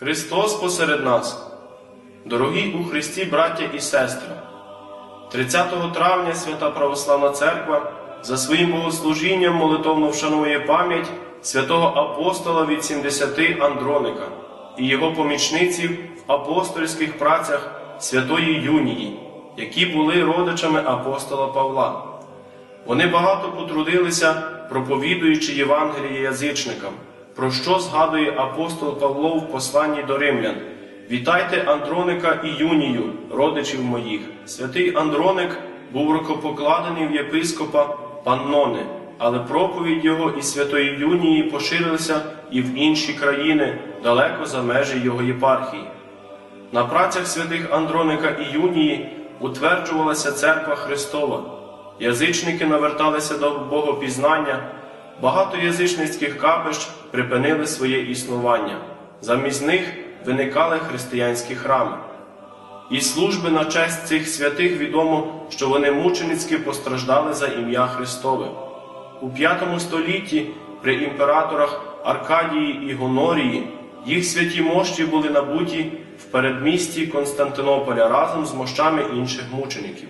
Христос посеред нас, дорогі у Христі браття і сестри, 30 травня Свята Православна Церква за своїм богослужінням молитовно вшанує пам'ять святого апостола від 70 Андроника і його помічниців в апостольських працях Святої Юнії, які були родичами апостола Павла. Вони багато потрудилися, проповідуючи Євангеліє язичникам, про що згадує апостол Павло в посланні до римлян. Вітайте Андроника і Юнію, родичів моїх. Святий Андроник був рукопокладений в єпископа Паннони, але проповідь його і святої Юнії поширилися і в інші країни, далеко за межі його єпархії. На працях святих Андроника і Юнії утверджувалася церква Христова. Язичники наверталися до богопізнання, багато язичницьких капищ припинили своє існування. Замість них виникали християнські храми. І служби на честь цих святих відомо, що вони мученицьки постраждали за ім'я Христове. У V столітті при імператорах Аркадії і Гонорії їх святі мощі були набуті в передмісті Константинополя разом з мощами інших мучеників.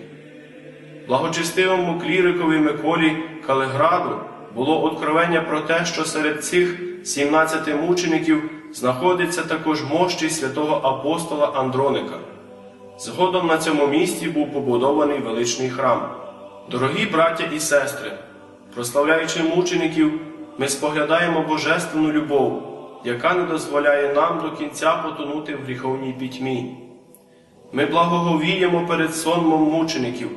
Благочестивому клірикові Миколі Калиграду було откровення про те, що серед цих 17 мучеників знаходиться також мощі святого апостола Андроника. Згодом на цьому місці був побудований величний храм. Дорогі браття і сестри, прославляючи мучеників, ми споглядаємо божественну любов, яка не дозволяє нам до кінця потонути в гріховній пітьмі. Ми благоговіємо перед сонмом мучеників,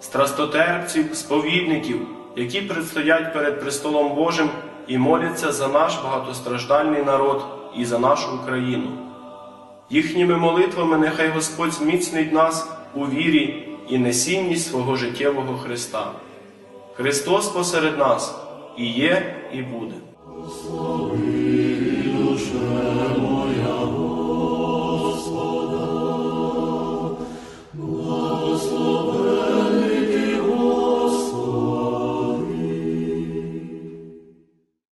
страстотерпців, сповідників, які предстоять перед престолом Божим і моляться за наш багатостраждальний народ і за нашу Україну. Їхніми молитвами нехай Господь зміцнить нас у вірі і несінність свого життєвого Христа. Христос посеред нас і є, і буде. душе